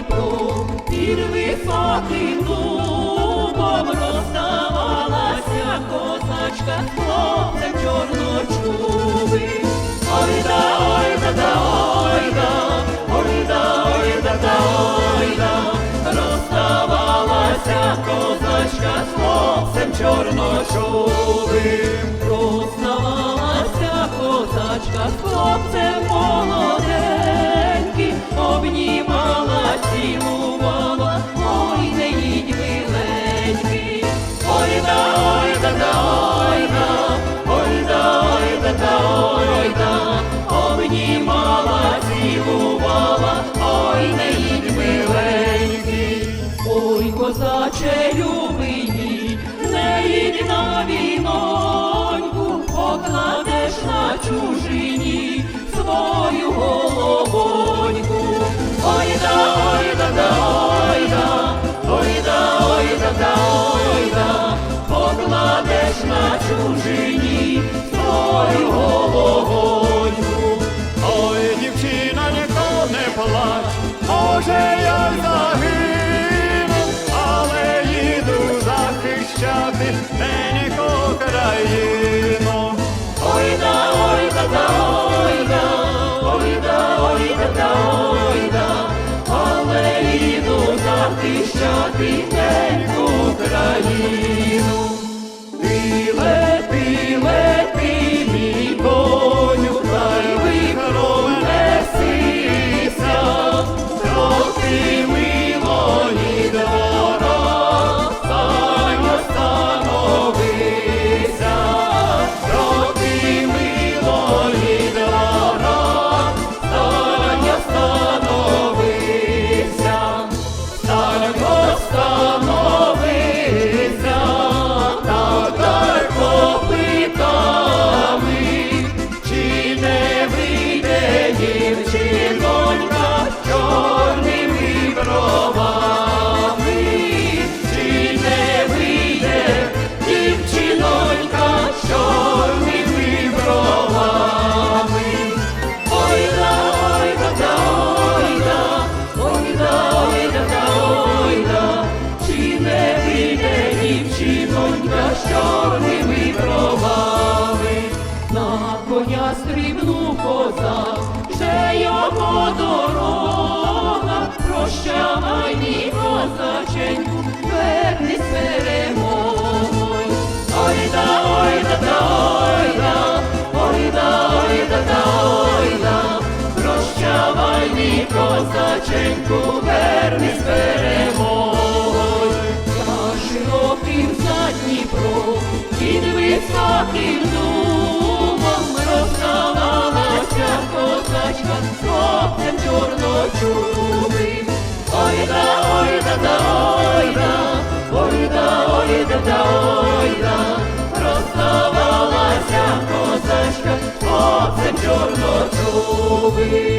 Дніпро, під високим дубом розставалася козачка, хлопцем чорночу. кладеш на чужині твою головою. Ой, дівчина, ніхто не плач, може, я й загину, але їду захищати мене країну. Я стрібну коза, ще його дорога, прощавай мій козачень, вернися. голови.